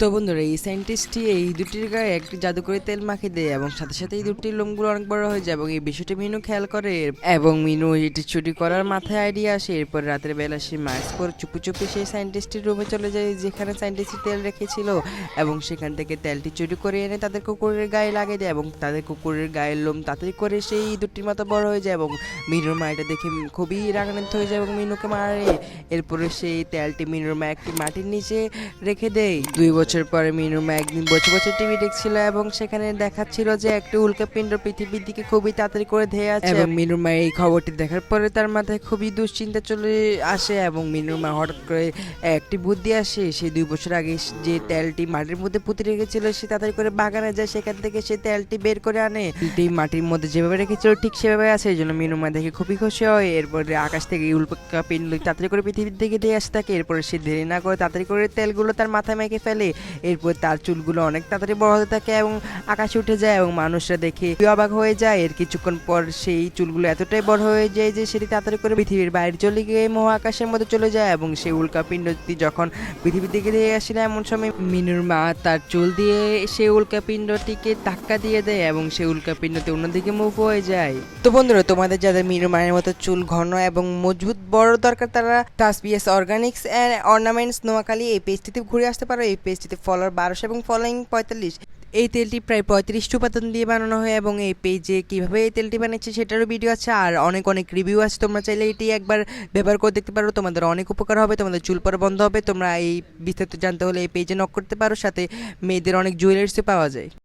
তো বন্ধুরা, এই সাইন্টিস্টটি এই দুটির গায়ে একটি জাদুকরি তেল মাখিয়ে দেয় এবং সাথে সাথে এই দুটির লোমগুলো অনেক বড় হয়ে যায় এবং এই বিষয়টি মিনু খেয়াল করে। এবং মিনু এটি চুরি করার মাথায় আইডিয়া আসে। এরপর রাতের বেলা সে মাস্ক পরে চুপি চুপি সেই সাইন্টিস্টের রুমে চলে যায় যেখানে সাইন্টিস্ট তেল রেখেছিল এবং সেখান থেকে তেলটি চুরি করে এনে তাদের কুকুরের গায়ে লাগিয়ে দেয় এবং তাদের কুকুরের গায়ের লোম তাড়াতাড়ি করে সেই দুটির মতো বড় হয়ে যায় এবং মিনুর মা এটা দেখে খুবই রাগান্বিত হয়ে যায় এবং মিনুকে মারে। এরপরে সেই তেলটি মিনুর মা একটি মাটির নিচে রেখে দেয়। দুই বছর পরে মিনুর মা একদিন বছর বছর টিভি দেখছিল এবং সেখানে দেখাচ্ছিল যে একটি উল্কাপিণ্ড পৃথিবীর দিকে খুবই তাড়াতাড়ি করে ধেয়ে আছে। এবং মিনুর মা এই খবরটি দেখার পরে তার মাথায় খুবই দুশ্চিন্তা চলে আসে এবং মিনুর মা হঠাৎ করে একটি বুদ্ধি আসে। সে দুই বছর আগে যে তেলটি মাটির মধ্যে পুঁতে রেখেছিল, সে তাড়াতাড়ি করে বাগানে যায়। সেখান থেকে সে তেলটি বের করে আনে। তেলটি মাটির মধ্যে যেভাবে রেখেছিল, ঠিক সেভাবে আছে। এই জন্য মিনুর মা দেখে খুবই খুশি হয়। এরপরে আকাশ থেকে উল্কাপিণ্ড তাড়াতাড়ি করে পৃথিবীর দিকে ধেয়ে আসে থাকে এরপরে সে দেরি না করে তাড়াতাড়ি করে তেলগুলো তার মাথায় মেখে ফেলে। এরপর তার চুলগুলো অনেক তাড়াতাড়ি বড় হতে থাকে এবং আকাশে উঠে যায় এবং মানুষরা দেখে অবাক হয়ে যায়। এর কিছুক্ষণ পর সেই চুলগুলো এতটাই বড় হয়ে যায় যে সেটি তাড়াতাড়ি করে পৃথিবীর বাইরে চলে গিয়ে মহাকাশের মধ্যে চলে যায় এবং সেই উল্কাপিণ্ডটি যখন পৃথিবীর দিকে দিয়ে আসলে এমন সময় মিনুর মা তার চুল দিয়ে সেই উল্কাপিণ্ডটিকে ধাক্কা দিয়ে দেয় এবং সেই উল্কাপিণ্ডটি অন্যদিকে মুভ হয়ে যায়। তো বন্ধুরা, তোমাদের যাদের মিনুর মায়ের মতো চুল ঘন এবং মজবুত বড় দরকার, তারা টাসবিএস অর্গানিক্স অ্যান্ড অর্নামেন্টস নোয়াখালী এই পেজটিতে ঘুরে আসতে পারো। এই পেজটিতে ফলোয়ার বারোশো এবং ফলোয়িং পঁয়তাল্লিশ। এই তেলটি প্রায় পঁয়ত্রিশটি উপাদান দিয়ে বানানো হয় এবং এই পেজে কীভাবে এই তেলটি বানিয়েছে সেটারও ভিডিও আছে, আর অনেক অনেক রিভিউ আছে। তোমরা চাইলে এটি একবার ব্যবহার করে দেখতে পারো। তোমাদের অনেক উপকার হবে, তোমাদের চুল পরে বন্ধ হবে। তোমরা এই বিস্তারিত জানতে হলে এই পেজে নক করতে পারো। সাথে মেয়েদের অনেক জুয়েলারিসও পাওয়া যায়।